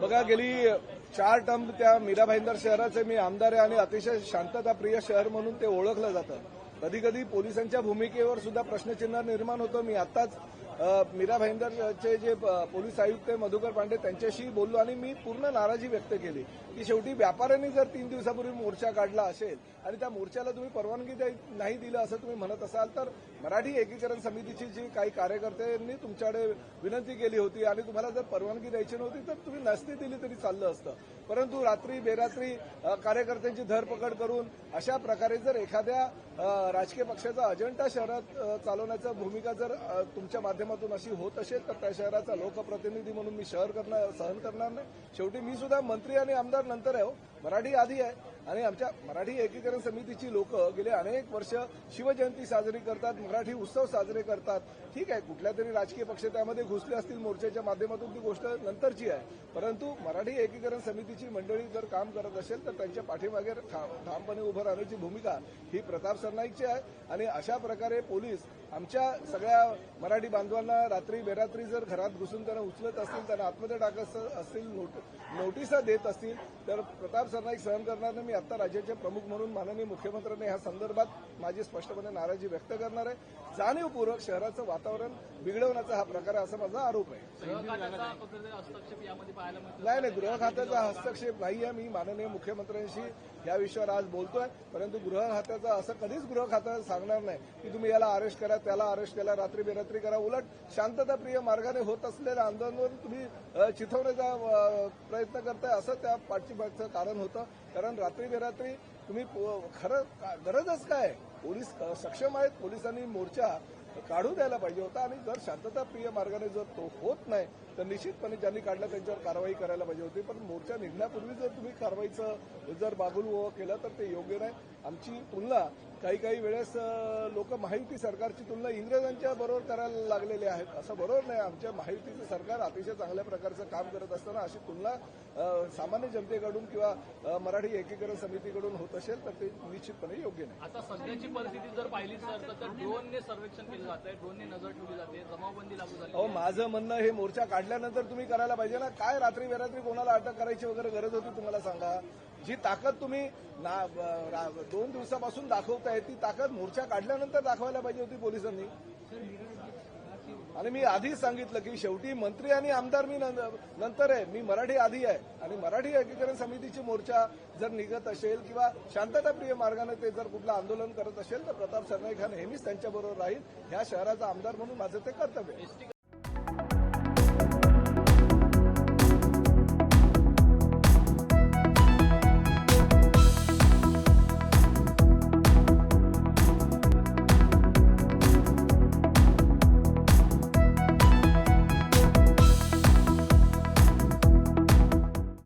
बघा गेली चार टर्म त्या मीरा भाईंदर शहराचे मी आमदार आहे आणि अतिशय शांतताप्रिय शहर म्हणून ते ओळखलं जातं. कधी कधी पोलिसांच्या भूमिकेवर सुद्धा प्रश्नचिन्ह निर्माण होतं. मी आत्ताच मीरा भाईंदरचे जे पोलीस आयुक्त मधुकर पांडे त्यांच्याशी बोललो आणि मी पूर्ण नाराजी व्यक्त केली की शेवटी व्यापाऱ्यांनी जर तीन दिवसापूर्वी मोर्चा काढला असेल आणि त्या मोर्चाला तुम्ही परवानगी द्याय- नाही दिलं असं तुम्ही म्हणत असाल तर मराठी एकीकरण समितीची जी काही कार्यकर्त्यांनी तुमच्याकडे विनंती केली होती आणि तुम्हाला जर परवानगी द्यायची नव्हती तर तुम्ही नसती दिली तरी चाललं असतं. परंतु रात्री बेरात्री कार्यकर्त्यांची धरपकड करून अशा प्रकारे जर एखाद्या राजकीय पक्षाचा अजेंडा शहरात चालवण्याचा भूमिका जर तुमच्या माध्यमातून अशी होत असेल तर त्या शहराचा लोकप्रतिनिधी म्हणून मी शहर करणार सहन करणार नाही. शेवटी मी सुद्धा मंत्री आणि आमदार नंतर आहे हो. मराठी आधी आहे. आणि आमच्या मराठी एकीकरण समितीची लोक गेले अनेक वर्ष शिवजयंती साजरी करतात मराठी उत्सव साजरे करतात. ठीक आहे कुठल्या तरी राजकीय पक्ष त्यामध्ये घुसले असतील मोर्चाच्या माध्यमातून ती गोष्ट नंतरची आहे. परंतु मराठी एकीकरण समितीची मंडळी जर काम करत असेल तर त्यांच्या पाठीमागे ठामपणे उभं राहण्याची भूमिका ही प्रताप सरनाईकची आहे. आणि अशा प्रकारे पोलीस आमच्या सगळ्या मराठी बांधवांना रात्री बेरात्री जर घरात घुसून त्यांना उचलत असतील त्यांना आत्महत्या टाकत असतील नोट- नोटिसा देत असतील तर प्रताप सरनाईक सहन करणार नाही. मी आता राज्याचे प्रमुख म्हणून माननीय मुख्यमंत्र्यांनी ह्या संदर्भात माझी स्पष्टपणे नाराजी व्यक्त करणार आहे. जाणीवपूर्वक शहराचं वातावरण बिघडवण्याचा हा प्रकार आहे असा माझा आरोप आहे. खात्याचा नाही नाही गृह खात्याचा हस्तक्षेप नाही आहे. मी माननीय मुख्यमंत्र्यांशी या विषयावर आज बोलतोय. परंतु गृह खात्याचा असं कधीच गृह खातं सांगणार नाही की तुम्ही याला अरेस्ट करा त्याला अरेस्ट केला रात्री बेरात्री करा. उलट शांतताप्रिय मार्गाने होत असलेल्या आंदोलन तुम्ही चिथवण्याचा प्रयत्न करताय असं त्या पाठीमागचं कारण होतं. कारण रात्री बेरात्री तुम्ही खरं गरजच काय? पोलीस सक्षम आहेत. पोलिसांनी मोर्चा काढू द्यायला पाहिजे होता. आणि जर शांतताप्रिय मार्गाने जर तो होत नाही तर निश्चितपणे ज्यांनी काढला त्यांच्यावर कारवाई करायला पाहिजे होती. पण मोर्चा निघण्यापूर्वी जर तुम्ही कारवाईचं जर बागुल केलं तर ते योग्य नाही. आमची तुलना काही काही वेळेस लोक महायुती सरकारची तुलना इंग्रजांच्या बरोबर करायला लागलेले आहेत. असं बरोबर नाही. आमच्या महायुतीचं सरकार अतिशय चांगल्या प्रकारचं काम करत असताना अशी तुलना सामान्य जनतेकडून किंवा मराठी एकीकरण समितीकडून होत असेल तर ते निश्चितपणे योग्य नाही. आता सध्याची परिस्थिती जर पाहिली सर तर ड्रोनने सर्वेक्षण केलं. जात आहे ड्रोनने नजर ठेवली जाते जमावबंदी लागू झाली. अहो माझं म्हणणं हे मोर्चा काढल्यानंतर तुम्ही करायला पाहिजे ना. काय रात्री बेरात्री कोणाला अटक करायची वगैरे गरज होती तुम्हाला सांगा? जी ताकद तुम्ही ना दोन दिवसापासून दाखवताय ती ताकद मोर्चा काढल्यानंतर दाखवायला पाहिजे होती पोलिसांनी. आणि मी आधीच सांगितलं की शेवटी मंत्री आणि आमदार मी नंतर आहे. मी मराठी आधी आहे. आणि मराठी एकीकरण समितीची मोर्चा जर निघत असेल किंवा शांतताप्रिय मार्गाने ते जर कुठलं आंदोलन करत असेल तर प्रताप सरनाईक हा नेहमीच त्यांच्याबरोबर राहील. ह्या शहराचा आमदार म्हणून माझं ते कर्तव्य